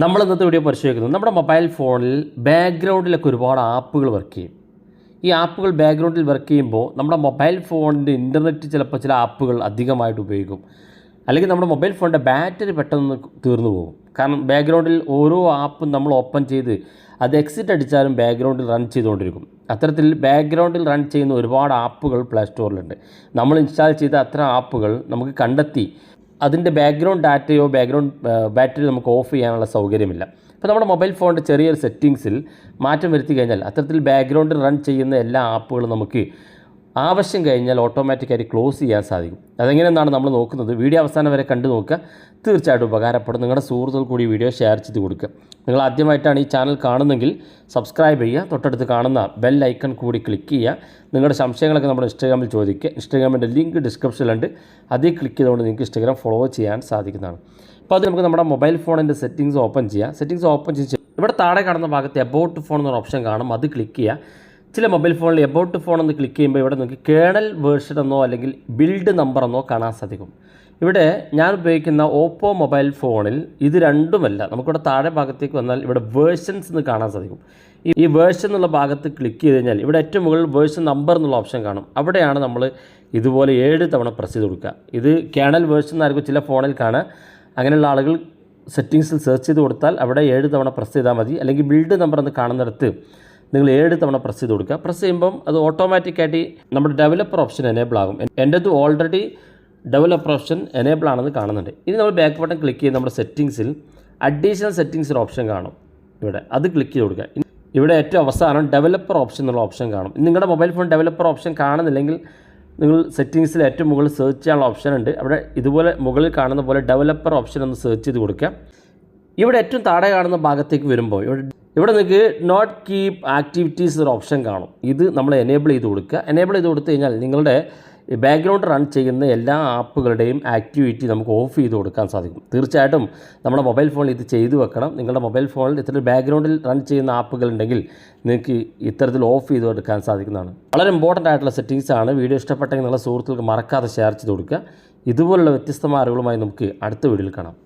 നമ്മൾ ഇന്നത്തെ വീഡിയോ പരിശോധിക്കുന്നത് നമ്മുടെ മൊബൈൽ ഫോണിൽ ബാക്ക്ഗ്രൗണ്ടിലൊക്കെ ഒരുപാട് ആപ്പുകൾ വർക്ക് ചെയ്യും. ഈ ആപ്പുകൾ ബാക്ക്ഗ്രൗണ്ടിൽ വർക്ക് ചെയ്യുമ്പോൾ നമ്മുടെ മൊബൈൽ ഫോണിന്റെ ഇന്റർനെറ്റ് ചിലപ്പോൾ ചില ആപ്പുകൾ അധികമായിട്ട് ഉപയോഗിക്കും. അല്ലെങ്കിൽ നമ്മുടെ മൊബൈൽ ഫോണിന്റെ ബാറ്ററി പെട്ടെന്ന് തീർന്നു പോകും. കാരണം ബാക്ക്ഗ്രൗണ്ടിൽ ഓരോ ആപ്പും നമ്മൾ ഓപ്പൺ ചെയ്ത് അത് എക്സിറ്റ് അടിച്ചാലും ബാക്ക്ഗ്രൗണ്ടിൽ റൺ ചെയ്തുകൊണ്ടിരിക്കും. അത്തരത്തിൽ ബാക്ക്ഗ്രൗണ്ടിൽ റൺ ചെയ്യുന്ന ഒരുപാട് ആപ്പുകൾ പ്ലേ സ്റ്റോറിലുണ്ട് നമ്മൾ ഇൻസ്റ്റാൾ ചെയ്ത അത്ര ആപ്പുകൾ നമുക്ക് കണ്ടെത്തി അതിന്റെ ബാക്ക്ഗ്രൗണ്ട് ഡാറ്റയോ ബാക്ക്ഗ്രൗണ്ട് ബാറ്ററി നമുക്ക് ഓഫ് ചെയ്യാനുള്ള സൗകര്യമില്ല. അപ്പോൾ നമ്മുടെ മൊബൈൽ ഫോണിന്റെ ചെറിയൊരു സെറ്റിങ്സിൽ മാറ്റം വരുത്തി കഴിഞ്ഞാൽ അത്തരത്തിൽ ബാക്ക്ഗ്രൗണ്ടിൽ റൺ ചെയ്യുന്ന എല്ലാ ആപ്പുകളും നമുക്ക് ആവശ്യം കഴിഞ്ഞാൽ ഓട്ടോമാറ്റിക്കായിട്ട് ക്ലോസ് ചെയ്യാൻ സാധിക്കും. അതെങ്ങനെയെന്നാണ് നമ്മൾ നോക്കുന്നത്. വീഡിയോ അവസാനം വരെ കണ്ടു നോക്കുക. തീർച്ചയായിട്ടും ഉപകാരപ്പെടും. നിങ്ങളുടെ സുഹൃത്തുക്കൾ കൂടി വീഡിയോ ഷെയർ ചെയ്ത് കൊടുക്കുക. നിങ്ങൾ ആദ്യമായിട്ടാണ് ഈ ചാനൽ കാണുന്നെങ്കിൽ സബ്സ്ക്രൈബ് ചെയ്യുക. തൊട്ടടുത്ത് കാണുന്ന ബെൽ ഐക്കൺ കൂടി ക്ലിക്ക് ചെയ്യുക. നിങ്ങളുടെ സംശയങ്ങളൊക്കെ നമ്മുടെ ഇൻസ്റ്റാഗ്രാമിൽ ചോദിക്കുക. ഇൻസ്റ്റാഗ്രാമിന്റെ ലിങ്ക് ഡിസ്ക്രിപ്ഷനിലുണ്ട് അതിൽ ക്ലിക്ക് ചെയ്തുകൊണ്ട് നിങ്ങൾക്ക് ഇൻസ്റ്റാഗ്രാം ഫോളോ ചെയ്യാൻ സാധിക്കുന്നതാണ്. അപ്പോൾ അത് നമുക്ക് നമ്മുടെ മൊബൈൽ ഫോണിന്റെ സെറ്റിങ്സ് ഓപ്പൺ ചെയ്യാം. സെറ്റിങ്സ് ഓപ്പൺ ചെയ്ത് ഇവിടെ താഴെ കാണുന്ന ഭാഗത്ത് എബൌട്ട് ഫോൺ എന്നൊരു ഓപ്ഷൻ കാണും. അത് ക്ലിക്ക് ചെയ്യുക. ചില മൊബൈൽ ഫോണിൽ എബൌട്ട് ഫോൺ എന്ന് ക്ലിക്ക് ചെയ്യുമ്പോൾ ഇവിടെ നിങ്ങൾക്ക് കേണൽ വേർഷൻ എന്നോ അല്ലെങ്കിൽ ബിൽഡ് നമ്പർ എന്നോ കാണാൻ സാധിക്കും. ഇവിടെ ഞാൻ ഉപയോഗിക്കുന്ന ഓപ്പോ മൊബൈൽ ഫോണിൽ ഇത് രണ്ടുമല്ല. നമുക്കിവിടെ താഴെ ഭാഗത്തേക്ക് വന്നാൽ ഇവിടെ വേർഷൻസ് എന്ന് കാണാൻ സാധിക്കും. ഈ- വേർഷൻ എന്നുള്ള ഭാഗത്ത് ക്ലിക്ക് ചെയ്ത് കഴിഞ്ഞാൽ ഇവിടെ ഏറ്റവും മുകളിൽ വേർഷൻ നമ്പർ എന്നുള്ള ഓപ്ഷൻ കാണും. അവിടെയാണ് നമ്മൾ ഇതുപോലെ ഏഴ് തവണ പ്രസ് ചെയ്ത് കൊടുക്കുക. ഇത് കേണൽ വേർഷൻ എന്നായിരിക്കും ചില ഫോണിൽ കാണുക. അങ്ങനെയുള്ള ആളുകൾ സെറ്റിങ്സിൽ സെർച്ച് ചെയ്ത് കൊടുത്താൽ അവിടെ ഏഴ് തവണ പ്രസ് ചെയ്താൽ മതി. അല്ലെങ്കിൽ ബിൽഡ് നമ്പർ എന്ന് കാണുന്നിടത്ത് നിങ്ങൾ ഏഴ് തവണ പ്രസ് ചെയ്ത് കൊടുക്കുക. പ്രസ് ചെയ്യുമ്പം അത് ഓട്ടോമാറ്റിക്കായിട്ട് നമ്മുടെ ഡെവലപ്പർ ഓപ്ഷൻ എനേബിൾ ആകും. എന്റെത് ഓൾറെഡി ഡെവലപ്പർ ഓപ്ഷൻ എനേബിൾ ആണെന്ന് കാണുന്നുണ്ട്. ഇനി നമ്മൾ ബാക്ക് ബട്ടൺ ക്ലിക്ക് ചെയ്ത് നമ്മുടെ സെറ്റിങ്സിൽ അഡീഷണൽ സെറ്റിങ്സ് ഒരു ഓപ്ഷൻ കാണും. ഇവിടെ അത് ക്ലിക്ക് ചെയ്ത് കൊടുക്കുക. ഇവിടെ ഏറ്റവും അവസാനം ഡെവലപ്പർ ഓപ്ഷൻ എന്നുള്ള ഓപ്ഷൻ കാണും. നിങ്ങളുടെ മൊബൈൽ ഫോൺ ഡെവലപ്പർ ഓപ്ഷൻ കാണുന്നില്ലെങ്കിൽ നിങ്ങൾ സെറ്റിങ്സിൽ ഏറ്റവും മുകളിൽ സെർച്ച് ചെയ്യാനുള്ള ഓപ്ഷൻ ഉണ്ട്. അവിടെ ഇതുപോലെ മുകളിൽ കാണുന്ന പോലെ ഡെവലപ്പർ ഓപ്ഷൻ ഒന്ന് സെർച്ച് ചെയ്ത് കൊടുക്കുക. ഇവിടെ ഏറ്റവും താഴെ കാണുന്ന ഭാഗത്തേക്ക് വരുമ്പോൾ ഇവിടെ ഇവിടെ നിങ്ങൾക്ക് നോട്ട് കീപ്പ് ആക്ടിവിറ്റീസ് ഒരു ഓപ്ഷൻ കാണും. ഇത് നമ്മൾ എനേബിൾ ചെയ്ത് കൊടുക്കുക. എനേബിൾ ചെയ്ത് കൊടുത്തു കഴിഞ്ഞാൽ നിങ്ങളുടെ ബാക്ക്ഗ്രൗണ്ട് റൺ ചെയ്യുന്ന എല്ലാ ആപ്പുകളുടെയും ആക്ടിവിറ്റി നമുക്ക് ഓഫ് ചെയ്ത് കൊടുക്കാൻ സാധിക്കും. തീർച്ചയായിട്ടും നമ്മുടെ മൊബൈൽ ഫോണിൽ ഇത് ചെയ്തു വെക്കണം. നിങ്ങളുടെ മൊബൈൽ ഫോണിൽ ഇത്തരം ബാക്ക്ഗ്രൗണ്ടിൽ റൺ ചെയ്യുന്ന ആപ്പുകൾ ഉണ്ടെങ്കിൽ നിങ്ങൾക്ക് ഇത്തരത്തിൽ ഓഫ് ചെയ്ത് കൊടുക്കാൻ സാധിക്കുന്നതാണ്. വളരെ ഇമ്പോർട്ടന്റ് ആയിട്ടുള്ള സെറ്റിങ്സ് ആണ്. വീഡിയോ ഇഷ്ടപ്പെട്ടെങ്കിൽ നിങ്ങളുടെ സുഹൃത്തുക്കൾക്ക് മറക്കാതെ ഷെയർ ചെയ്ത് കൊടുക്കുക. ഇതുപോലുള്ള വ്യത്യസ്തമായ അറിവുകളുമായി നമുക്ക് അടുത്ത വീഡിയോയിൽ കാണാം.